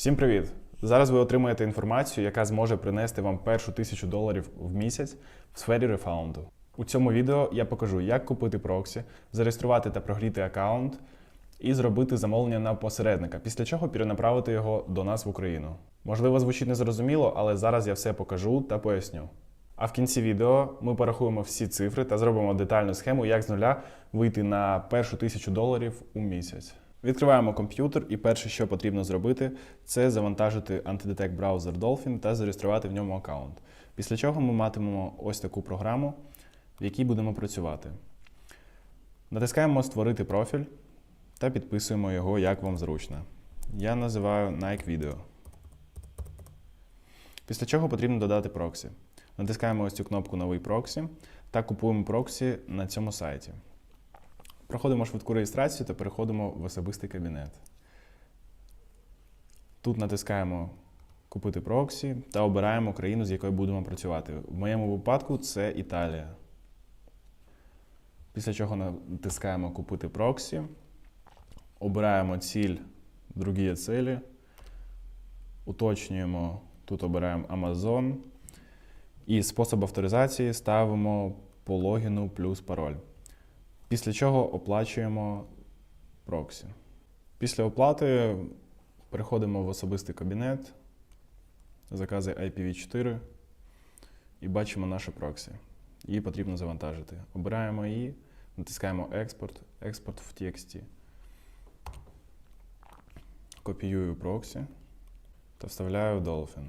Всім привіт! Зараз ви отримаєте інформацію, яка зможе принести вам першу тисячу доларів в місяць в сфері рефаунду. У цьому відео я покажу, як купити проксі, зареєструвати та прогріти аккаунт і зробити замовлення на посередника, після чого перенаправити його до нас в Україну. Можливо, звучить незрозуміло, але зараз я все покажу та поясню. А в кінці відео ми порахуємо всі цифри та зробимо детальну схему, як з нуля вийти на першу тисячу доларів у місяць. Відкриваємо комп'ютер, і перше, що потрібно зробити, це завантажити антидетект браузер Dolphin та зареєструвати в ньому аккаунт. Після чого ми матимемо ось таку програму, в якій будемо працювати. Натискаємо Створити профіль та підписуємо його, як вам зручно. Я називаю Nike Video. Після чого потрібно додати проксі. Натискаємо ось цю кнопку Новий проксі та купуємо проксі на цьому сайті. Проходимо швидку реєстрацію та переходимо в особистий кабінет. Тут натискаємо Купити проксі та обираємо країну, з якою будемо працювати. В моєму випадку це Італія. Після чого натискаємо Купити проксі, обираємо ціль, другі цілі, уточнюємо, тут обираємо Amazon. І спосіб авторизації ставимо по логіну плюс пароль. Після чого оплачуємо проксі. Після оплати переходимо в особистий кабінет, закази IPv4 і бачимо нашу проксі. Її потрібно завантажити. Обираємо її, натискаємо експорт, експорт в TXT. Копіюю проксі та вставляю Dolphin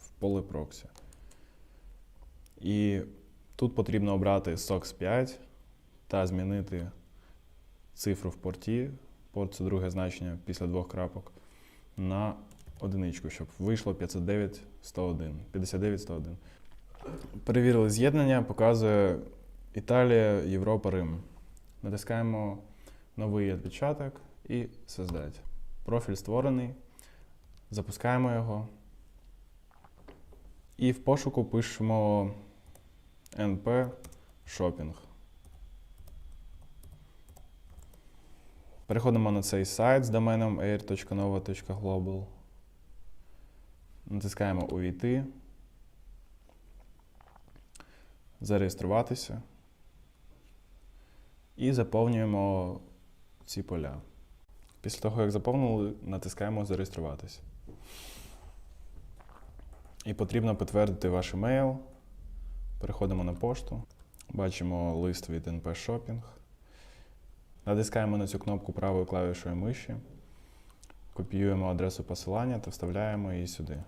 в поле проксі. І тут потрібно обрати SOX 5 та змінити цифру в порті, порт це друге значення після двох крапок, на одиничку, щоб вийшло 509 101. 59 101. Перевірили з'єднання, показує Італія, Європа, Рим. Натискаємо новий відпечаток і создать. Профіль створений. Запускаємо його. І в пошуку пишемо NP Shopping. Переходимо на цей сайт з доменом air.nova.global. Натискаємо Увійти. Зареєструватися. І заповнюємо ці поля. Після того, як заповнили, натискаємо Зареєструватися. І потрібно підтвердити ваш емейл. Переходимо на пошту. Бачимо лист від NP Shopping. Натискаємо на цю кнопку правою клавішою миші, копіюємо адресу посилання та вставляємо її сюди.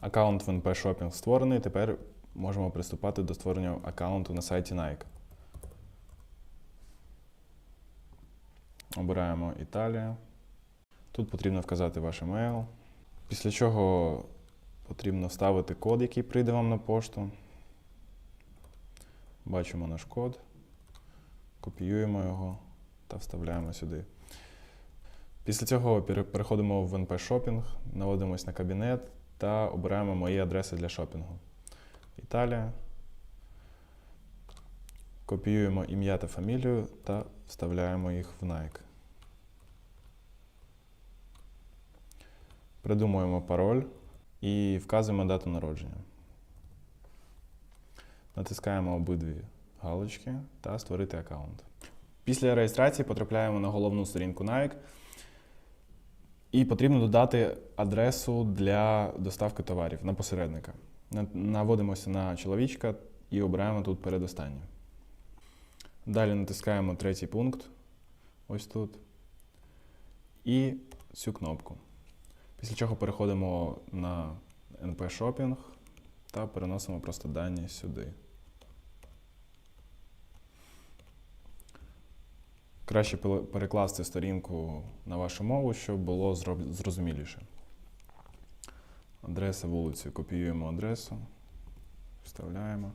Аккаунт в NP Shopping створений. Тепер можемо приступати до створення аккаунту на сайті Nike. Обираємо Італія. Тут потрібно вказати ваш емейл. Після чого потрібно вставити код, який прийде вам на пошту. Бачимо наш код, копіюємо його та вставляємо сюди. Після цього переходимо в NP Shopping, наводимось на кабінет та обираємо мої адреси для шопінгу. Італія. Копіюємо ім'я та фамілію та вставляємо їх в Nike. Придумуємо пароль і вказуємо дату народження. Натискаємо обидві галочки та створити аккаунт. Після реєстрації потрапляємо на головну сторінку Nike і потрібно додати адресу для доставки товарів на посередника. Наводимося на чоловічка і обираємо тут передостаннє. Далі натискаємо третій пункт, ось тут, і цю кнопку. Після чого переходимо на NP Shopping та переносимо просто дані сюди. Краще перекласти сторінку на вашу мову, щоб було зрозуміліше. Адреса вулиці. Копіюємо адресу, вставляємо.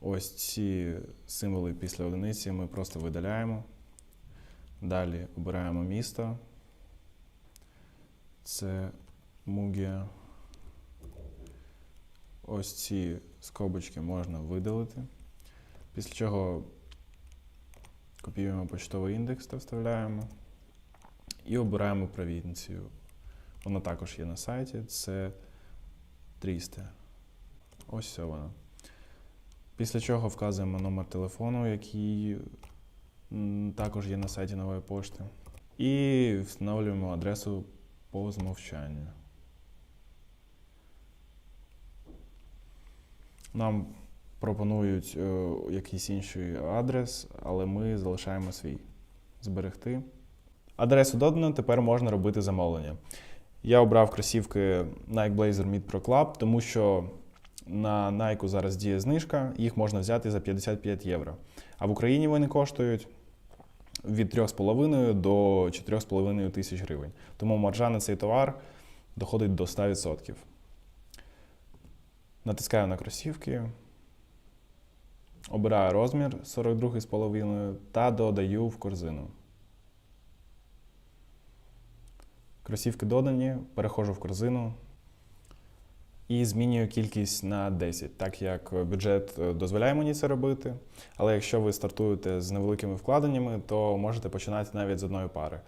Ось ці символи після одиниці ми просто видаляємо. Далі обираємо місто. Це Мугія. Ось ці скобочки можна видалити. Після чого копіюємо почтовий індекс та вставляємо. І обираємо провінцію. Вона також є на сайті. Це Трісте. Ось все вона. Після чого вказуємо номер телефону, який також є на сайті нової пошти. І встановлюємо адресу по змовчанню. Нам пропонують е, якийсь інший адрес, але ми залишаємо свій. Зберегти. Адресу додано, тепер можна робити замовлення. Я обрав кросівки Nike Blazer Mid Pro Club, тому що на Nike зараз діє знижка, їх можна взяти за 55 євро. А в Україні вони коштують від 3,5 до 4,5 тисяч гривень. Тому маржа на цей товар доходить до 100%. Натискаю на кросівки, обираю розмір 42,5 та додаю в корзину. Кросівки додані, переходжу в корзину і змінюю кількість на 10, так як бюджет е, дозволяє мені це робити. Але якщо ви стартуєте з невеликими вкладеннями, то можете починати навіть з одної пари.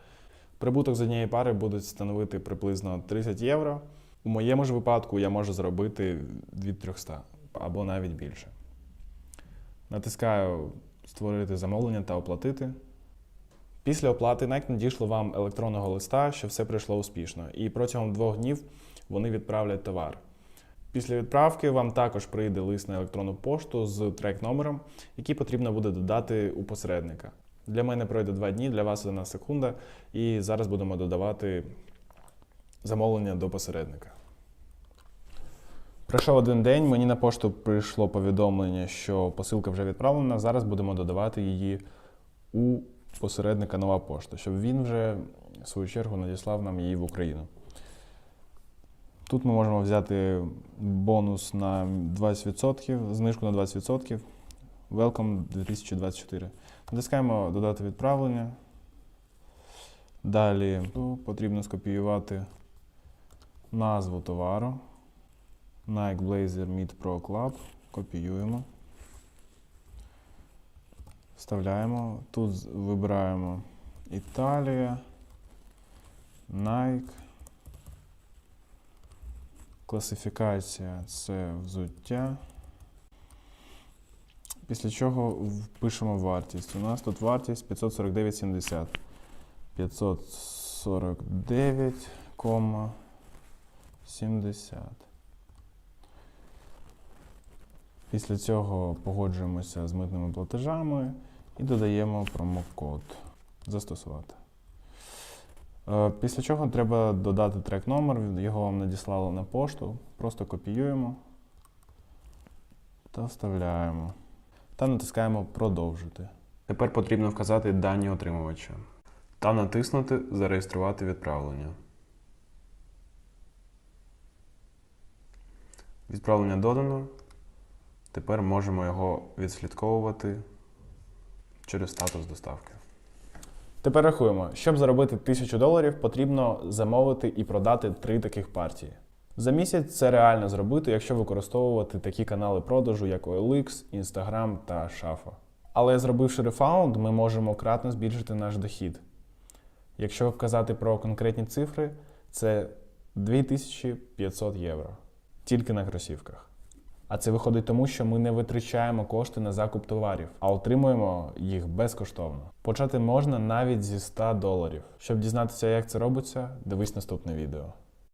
Прибуток з однієї пари буде становити приблизно 30 євро. У моєму ж випадку я можу заробити від 300 або навіть більше. Натискаю Створити замовлення та оплатити. Після оплати Nike надійшло вам електронного листа, що все пройшло успішно, і протягом двох днів вони відправлять товар. Після відправки вам також прийде лист на електронну пошту з трек-номером, який потрібно буде додати у посередника. Для мене пройде два дні, для вас одна секунда, і зараз будемо додавати замовлення до посередника. Пройшов один день, мені на пошту прийшло повідомлення, що посилка вже відправлена. Зараз будемо додавати її у посередника нова пошта, щоб він вже в свою чергу надіслав нам її в Україну. Тут ми можемо взяти бонус на 20%, знижку на 20%. Welcome 2024. Натискаємо додати відправлення. Далі потрібно скопіювати назву товару. Nike Blazer Mid Pro Club. Копіюємо. Вставляємо. Тут вибираємо Італія, Nike. Класифікація це взуття. Після чого впишемо вартість. У нас тут вартість 549,70. 549,70. Після цього погоджуємося з митними платежами і додаємо промокод Застосувати. Е, Після чого треба додати трек номер, його вам надіслали на пошту. Просто копіюємо та вставляємо. Та натискаємо Продовжити. Тепер потрібно вказати дані отримувача та натиснути Зареєструвати відправлення. Відправлення додано. Тепер можемо його відслідковувати через статус доставки. Тепер рахуємо, щоб заробити 1000 доларів, потрібно замовити і продати три таких партії. За місяць це реально зробити, якщо використовувати такі канали продажу, як OLX, Instagram та Шафа. Але зробивши рефаунд, ми можемо кратно збільшити наш дохід. Якщо вказати про конкретні цифри, це 2500 євро тільки на кросівках. А це виходить тому, що ми не витрачаємо кошти на закуп товарів, а отримуємо їх безкоштовно. Почати можна навіть зі 100 доларів. Щоб дізнатися, як це робиться, дивись наступне відео.